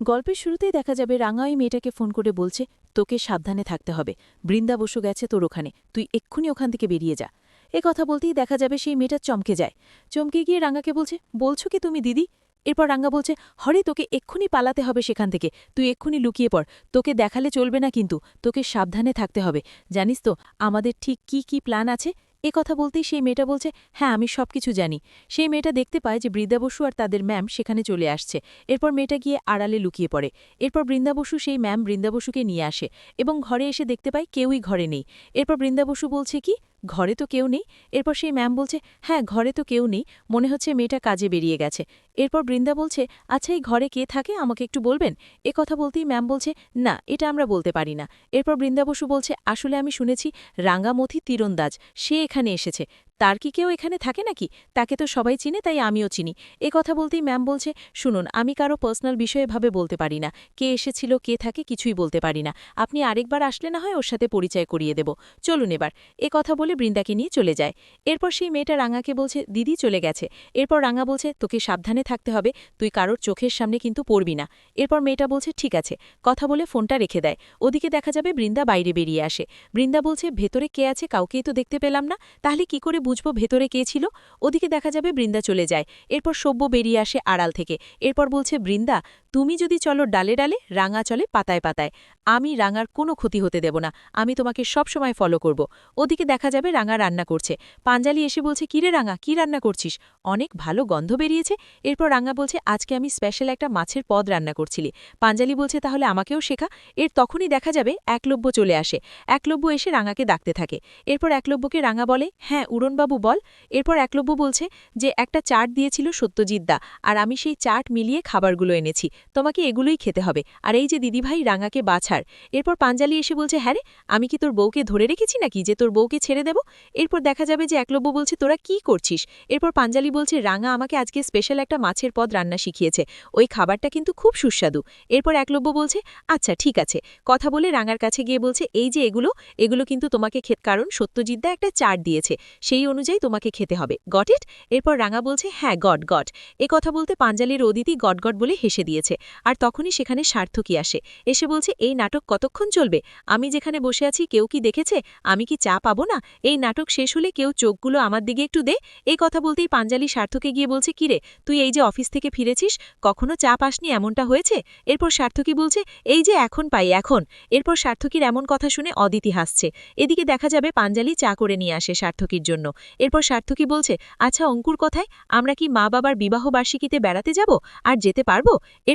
গল্পের শুরুতেই দেখা যাবে রাঙা ওই মেয়েটাকে ফোন করে বলছে, তোকে সাবধানে থাকতে হবে। বৃন্দা বসু গেছে তোর ওখানে। তুই এক্ষুনি ওখান থেকে বেরিয়ে যা। এ কথা বলতেই দেখা যাবে সেই মেয়েটা চমকে যায়। চমকে গিয়ে রাঙাকে বলছে, বলছো কি তুমি দিদি? এরপর রাঙ্গা বলছে, হরে, তোকে এক্ষুনি পালাতে হবে সেখান থেকে। তুই এক্ষুনি লুকিয়ে পড়। তোকে দেখালে চলবে না কিন্তু। তোকে সাবধানে থাকতে হবে। জানিস তো, আমাদের ঠিক কি কি প্ল্যান আছে? এ কথা বলতেই সেই মেয়েটা বলছে হ্যাঁ আমি সব কিছু জানি। সেই মেয়েটা দেখতে পায় যে বৃন্দা বসু আর তাদের ম্যাম সেখানে চলে আসছে। এরপর মেয়েটা গিয়ে আড়ালে লুকিয়ে পড়ে। এরপর বৃন্দাবসু সেই ম্যাম বৃন্দাবসুকে নিয়ে আসে এবং ঘরে এসে দেখতে পায় কেউই ঘরে নেই। এরপর বৃন্দাবসু বলছে কি ঘরে তো কেউ নেই। এরপর সেই ম্যাম বলছে হ্যাঁ ঘরে তো কেউ নেই। মনে হচ্ছে মেয়েটা কাজে বেরিয়ে গেছে। এরপর বৃন্দা বলছে আচ্ছা এই ঘরে কে থাকে? আমাকে একটু বলবেন? এ কথা বলতেই ম্যাম বলছে, না, এটা আমরা বলতে পারি না। এরপর বৃন্দা বসু বলছে, আসলে আমি শুনেছি রাঙ্গামথি তীরন্দাজ। সে এখানে এসেছে। তার কি কেউ এখানে থাকে নাকি? তাকে তো সবাই চিনে, তাই আমিও চিনি। এ কথা বলতেই ম্যাম বলছে, শুনুন, আমি কারও পার্সোনাল বিষয়ে ভাবে বলতে পারি না। কে এসেছিল, কে থাকে, কিছুই বলতে পারি না। আপনি আরেকবার আসলে না হয় ওর সাথে পরিচয় করিয়ে দেব। চলুন এবার। এ কথা বলে বৃন্দাকে নিয়ে চলে যায়। এরপর সেই মেয়েটা রাঙাকে বলছে, দিদি চলে গেছে। এরপর রাঙা বলছে, তোকে সাবধানে থাকতে হবে। তুই কারোর চোখের সামনে কিন্তু পড়বি না। এরপর মেয়েটা বলছে, ঠিক আছে। কথা বলে ফোনটা রেখে দেয়। ওদিকে দেখা যাবে বৃন্দা বাইরে বেরিয়ে আসে। বৃন্দা বলছে, ভেতরে কে আছে? কাউকেই তো দেখতে পেলাম না। তাহলে কি করে বুঝব ভেতরে কে ছিল। ওদিকে দেখা যাবে বৃন্দা চলে যায়। এরপর সব্য বেরিয়ে আসে আড়াল থেকে। এরপর বলছে, বৃন্দা তুমি যদি চলো ডালে ডালে, রাঙা চলে পাতায় পাতায়। আমি রাঙার কোনো ক্ষতি হতে দেব না। আমি তোমাকে সব সময় ফলো করব। ওদিকে দেখা যাবে রাঙা রান্না করছে। পাঞ্জালি এসে বলছে, কিরে রাঙা, কি রান্না করছিস? অনেক ভালো গন্ধ বেরিয়েছে। এরপর রাঙা বলছে, আজকে আমি স্পেশাল একটা মাছের পদ রান্না করছিলি। পাঞ্জালি বলছে, তাহলে আমাকেও শেখা। এর তখনই দেখা যাবে একলব্য চলে আসে। একলব্য এসে রাঙাকে ডাকতে থাকে। এরপর একলব্যকে রাঙা বলে হ্যাঁ উড়নবাবু বল। এরপর একলব্য বলছে যে, একটা চাট দিয়েছিল সত্যজিৎ দা, আর আমি সেই চাট মিলিয়ে খাবারগুলো এনেছি। তোমাকে এগুলোই খেতে হবে। আর এই যে দিদিভাই রাঙাকে বাছার, এরপর পাঞ্জালি এসে বলছে হ্যাঁ আমি কি তোর বউকে ধরে রেখেছি নাকি যে তোর বউকে ছেড়ে দেব? এরপর দেখা যাবে যে একলব্য বলছে, তোরা কি করছিস? এরপর পাঞ্জালি বলছে, রাঙা আমাকে আজকে স্পেশাল একটা মাছের পদ রান্না শিখিয়েছে। ওই খাবারটা কিন্তু খুব সুস্বাদু। এরপর একলব্য বলছে আচ্ছা ঠিক আছে। কথা বলে রাঙার কাছে গিয়ে বলছে, এই যে এগুলো এগুলো কিন্তু তোমাকে খেত কারণ সত্যজিৎদা একটা চার দিয়েছে। সেই অনুযায়ী তোমাকে খেতে হবে। Got it? এরপর রাঙা বলছে হ্যাঁ গট গট। এ কথা বলতে পাঞ্জালির অদিতি গট গট বলে হেসে দিয়েছে। আর তখনই সেখানে সার্থকী আসে। এসে বলছে, এই নাটক কতক্ষণ চলবে? আমি যেখানে বসে আছি, কেউ কি দেখেছে? আমি কি চা পাবো না? এই নাটক শেষ হলে কেউ চোখগুলো আমার দিকে একটু দে। এই কথা বলতেই পাঞ্জালি সার্থকে গিয়ে বলছে কিরে তুই এই যে অফিস থেকে ফিরেছিস, কখনো চা পাসনি এমনটা হয়েছে? এরপর সার্থকী বলছে, এই যে এখন পাই, এখন। এরপর সার্থকীর এমন কথা শুনে অদিতি হাসছে। এদিকে দেখা যাবে পাঞ্জালি চা করে নিয়ে আসে সার্থকীর জন্য। এরপর সার্থকী বলছে আচ্ছা অঙ্কুর কথায়? আমরা কি মা বাবার বিবাহ বার্ষিকীতে বেড়াতে যাব? আর যেতে পারব?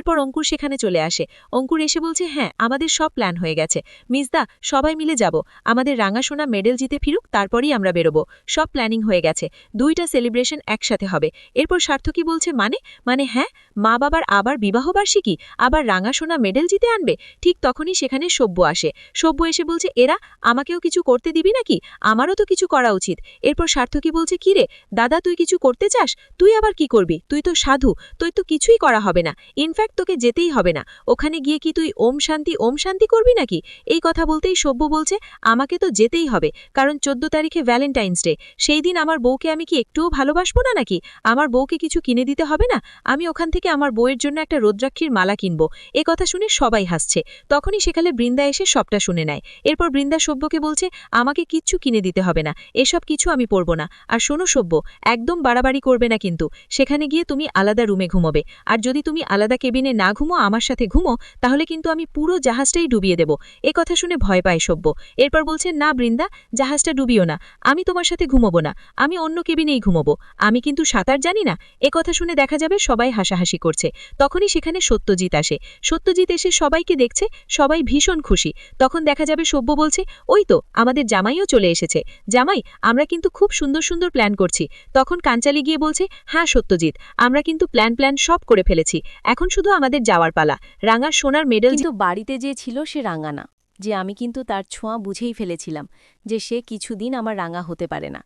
এরপর অঙ্কুর সেখানে চলে আসে। অঙ্কুর এসে বলছে হ্যাঁ আমাদের সব প্ল্যান হয়ে গেছে। মিসদা সবাই মিলে যাব। আমাদের রাঙাশোনা মেডেল জিতে ফিরুক, তারপরই আমরা বেরোবো। সব প্ল্যানিং হয়ে গেছে। দুইটা সেলিব্রেশন একসাথে হবে। এরপর সার্থকী বলছে মানে? মানে হ্যাঁ মা বাবার আবার বিবাহবার্ষিকী? আবার রাঙাশোনা মেডেল জিতে আনবে? ঠিক তখনই সেখানে সভ্য আসে। সভ্য এসে বলছে, এরা, আমাকেও কিছু করতে দিবি নাকি? আমারও তো কিছু করা উচিত। এরপর সার্থকী বলছে, কি রে, দাদা, তুই কিছু করতে চাস? তুই আবার কি করবি? তুই তো সাধু তুই তো কিছুই করা হবে না। ইনফ্যাক্ট তোকে যেতেই হবে না। ওখানে গিয়ে কি তুই ওম শান্তি ওম শান্তি করবি নাকি? এই কথা বলতেই সভ্য বলছে, আমাকে তো যেতেই হবে, কারণ চোদ্দ তারিখে ভ্যালেন্টাইন্স ডে সেই দিন আমার বউকে আমি কি একটুও ভালোবাসবো না নাকি? আমার বউকে কিছু কিনে দিতে হবে না? আমি ওখান থেকে আমার বউয়ের জন্য একটা রোদ্রাক্ষীর মালা কিনব। এ কথা শুনে সবাই হাসছে। তখনই সেখানে বৃন্দা এসে সবটা শুনে নেয়। এরপর বৃন্দা সভ্যকে বলছে, আমাকে কিচ্ছু কিনে দিতে হবে না, এসব কিছু আমি পরব না। আর শোনো সভ্য একদম বাড়াবাড়ি করবে না কিন্তু। সেখানে গিয়ে তুমি আলাদা রুমে ঘুমোবে। আর যদি তুমি আলাদা কেবিনে না ঘুমো, আমার সাথে ঘুমো, তাহলে কিন্তু আমি পুরো জাহাজটাই ডুবিয়ে দেব। এ কথা শুনে ভয় পায় সভ্য এরপর বলছে না বৃন্দা, জাহাজটা ডুবিও না। আমি তোমার সাথে ঘুমোবো না। আমি অন্য কেবিনেই ঘুমোবো। আমি কিন্তু সাঁতার জানি না? এ কথা শুনে দেখা যাবে সবাই হাসাহাসি করছে। তখনই সেখানে সত্যজিৎ আসে। সত্যজিৎ এসে সবাইকে দেখছে, সবাই ভীষণ খুশি। তখন দেখা যাবে সভ্য বলছে, ওই তো, আমাদের জামাইও চলে এসেছে। জামাই, আমরা কিন্তু খুব সুন্দর সুন্দর প্ল্যান করছি। তখন কাঞ্চালি গিয়ে বলছে হ্যাঁ সত্যজিৎ, আমরা কিন্তু প্ল্যান প্ল্যান সব করে ফেলেছি। এখন শুধু আমাদের যাওয়ার পালা। রাঙার সোনার মেডেল কিন্তু বাড়িতে যে ছিল সে রাঙা না। যে আমি কিন্তু তার ছোঁয়া বুঝেই ফেলেছিলাম যে সে কিছুদিন আমার রাঙা হতে পারে না।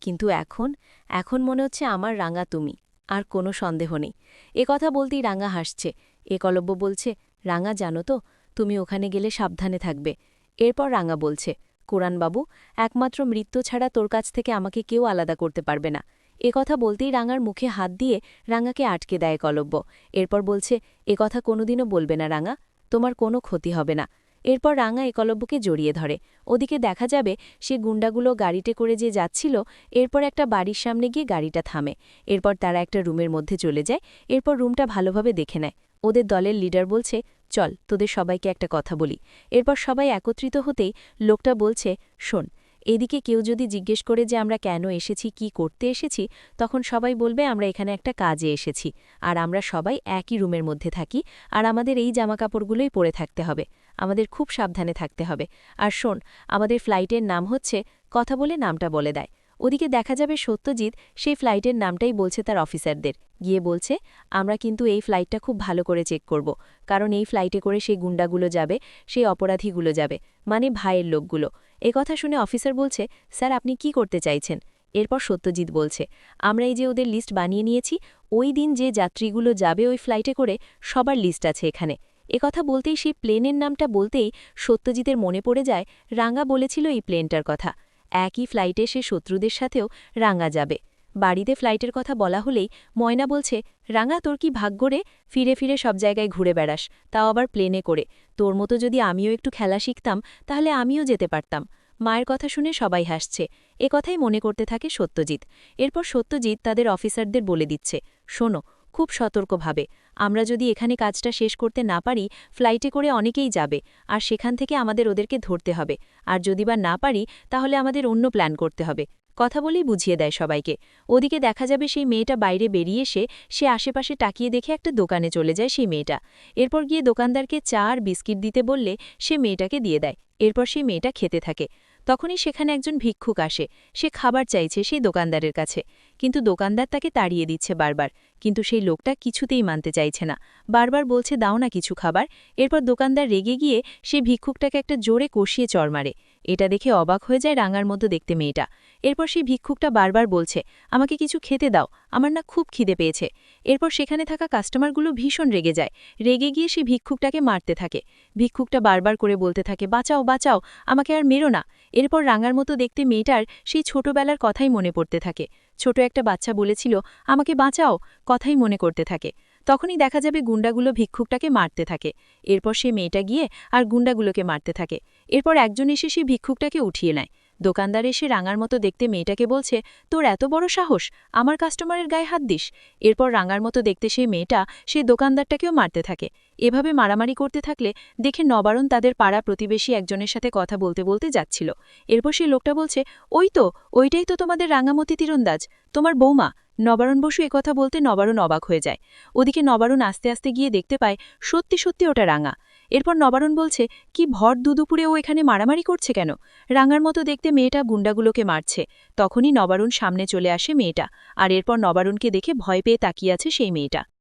কিন্তু এখন এখন মনে হচ্ছে আমার রাঙা তুমি, আর কোনো সন্দেহ নেই। এ কথা বলতেই রাঙা হাসছে। একলব্য বলছে, রাঙা, জানো তো, তুমি ওখানে গেলে সাবধানে থাকবে। এরপর রাঙা বলছে কোরআনবাবু একমাত্র মৃত্যু ছাড়া তোর কাছ থেকে আমাকে কেউ আলাদা করতে পারবে না। এ কথা বলতেই রাঙার মুখে হাত দিয়ে রাঙাকে আটকে দেয় কলব্য। এরপর বলছে, এ কথা কোনোদিনও বলবে না রাঙা, তোমার কোনো ক্ষতি হবে না। এরপর রাঙা একলব্যকে জড়িয়ে ধরে। ওদিকে দেখা যাবে সে গুন্ডাগুলো গাড়িতে করে যে যাচ্ছিল, এরপর একটা বাড়ির সামনে গিয়ে গাড়িটা থামে। এরপর তারা একটা রুমের মধ্যে চলে যায়, এরপর রুমটা ভালোভাবে দেখে নেয়। ওদের দলের লিডার বলছে, চল, তোদের সবাইকে একটা কথা বলি। এরপর সবাই একত্রিত হতেই লোকটা বলছে, শোন এদিকে কেউ যদি জিজ্ঞেস করে যে আমরা কেন এসেছি, কি করতে এসেছি, তখন সবাই বলবে, আমরা এখানে একটা কাজে এসেছি। আর আমরা সবাই একই রুমের মধ্যে থাকি, আর আমাদের এই জামাকাপড়গুলোই পরে থাকতে হবে। আমাদের খুব সাবধানে থাকতে হবে। আর শোন, আমাদের ফ্লাইটের নাম হচ্ছে, কথা বলে নামটা বলে দেয়। ওদিকে দেখা যাবে সত্যজিৎ সেই ফ্লাইটের নামটাই বলছে তার অফিসারদের। গিয়ে বলছে, আমরা কিন্তু এই ফ্লাইটটা খুব ভালো করে চেক করব, কারণ এই ফ্লাইটে করে সেই গুন্ডাগুলো যাবে, সেই অপরাধীগুলো যাবে মানে ভাইয়ের লোকগুলো। এ কথা শুনে অফিসার বলছে, স্যার, আপনি কি করতে চাইছেন? এরপর সত্যজিৎ বলছে, আমরা এই যে ওদের লিস্ট বানিয়ে নিয়েছি, ওই দিন যে যাত্রীগুলো যাবে ওই ফ্লাইটে করে সবার লিস্ট আছে এখানে। কথা বলতেই সেই প্লেনের নামটা বলতেই সত্যজিতের মনে পড়ে যায়, রাঙ্গা বলেছিল এই প্লেনটার কথা। একই ফ্লাইটে সে শত্রুদের সাথেও রাঙ্গা যাবে। বাড়িতে ফ্লাইটের কথা বলা হলেই ময়না বলছে, রাঙা, তোর কি ভাগ্য রে? ফিরে ফিরে সব জায়গায় ঘুরে বেড়াস। তাও আবার প্লেনে করে। তোর মতো যদি আমিও একটু খেলা শিখতাম, তাহলে আমিও যেতে পারতাম। মায়ের কথা শুনে সবাই হাসছে। এ কথাই মনে করতে থাকে সত্যজিৎ। এরপর সত্যজিৎ তাদের অফিসারদের বলে দিচ্ছে, শোনো খুব সতর্কভাবে। আমরা যদি এখানে কাজটা শেষ করতে না পারি ফ্লাইটে করে অনেকেই যাবে, আর সেখান থেকে আমাদের ওদেরকে ধরতে হবে। আর যদি বা না পারি, তাহলে আমাদের অন্য প্ল্যান করতে হবে। কথা বলেই বুঝিয়ে দেয় সবাইকে। ওদিকে দেখা যাবে সেই মেয়েটা বাইরে বেরিয়ে এসে, সে আশেপাশে টাকিয়ে দেখে একটা দোকানে চলে যায় সেই মেয়েটা। এরপর গিয়ে দোকানদারকে চা আর বিস্কিট দিতে বললে সে মেয়েটাকে দিয়ে দেয়। এরপর সেই মেয়েটা খেতে থাকে। তখনই সেখানে একজন ভিক্ষুক আসে। সে খাবার চাইছে সেই দোকানদারের কাছে। কিন্তু দোকানদার তাকে তাড়িয়ে দিচ্ছে বারবার। কিন্তু সেই লোকটা কিছুতেই মানতে চাইছে না। বারবার বলছে, দাও না কিছু খাবার। এরপর দোকানদার রেগে গিয়ে সে ভিক্ষুকটাকে একটা জোরে কষিয়ে চড় মারে। এটা দেখে অবাক হয়ে যায় রাঙার মতো দেখতে মেয়েটা। এরপর সেই ভিক্ষুকটা বারবার বলছে, আমাকে কিছু খেতে দাও, আমার না খুব খিদে পেয়েছে। এরপর সেখানে থাকা কাস্টমারগুলো ভীষণ রেগে যায়। রেগে গিয়ে সে ভিক্ষুকটাকে মারতে থাকে। ভিক্ষুকটা বারবার করে বলতে থাকে, বাঁচাও বাঁচাও, আমাকে আর মেরো না। এরপর রাঙার মতো দেখতে মেয়েটার সেই ছোটবেলার কথাই মনে পড়তে থাকে। ছোট একটা বাচ্চা বলেছিল, আমাকে বাঁচাও, কথাই মনে করতে থাকে। তখনই দেখা যাবে গুন্ডাগুলো ভিক্ষুকটাকে মারতে থাকে। এরপর সে মেয়েটা গিয়ে আর গুন্ডাগুলোকে মারতে থাকে। এরপর একজন এসে সে ভিক্ষুকটাকে উঠিয়ে নেয়। দোকানদার এসে রাঙার মতো দেখতে মেয়েটাকে বলছে, তোর এত বড় সাহস, আমার কাস্টমারের গায়ে হাত দিস। এরপর রাঙার মতো দেখতে সেই মেয়েটা সেই দোকানদারটাকেও মারতে থাকে। এভাবে মারামারি করতে থাকলে দেখে নবারণ তাদের পাড়া প্রতিবেশী একজনের সাথে কথা বলতে বলতে যাচ্ছিল। এরপর সেই লোকটা বলছে, ওই তো, ওইটাই তো তোমাদের রাঙামতি তীরন্দাজ, তোমার বৌমা। নবারণ বসু কথা বলতে নবারণ অবাক হয়ে যায়। ওদিকে নবারণ আস্তে আস্তে গিয়ে দেখতে পায়, সত্যি সত্যি ওটা রাঙা। এরপর নবারণ বলছে, কি ভর দুদুপুরে ও এখানে মারামারি করছে কেন? রাঙার মতো দেখতে মেয়েটা গুন্ডাগুলোকে মারছে। তখনই নবারুণ সামনে চলে আসে মেয়েটা, আর এরপর নবারুণকে দেখে ভয় পেয়ে তাকিয়ে আছে সেই মেয়েটা।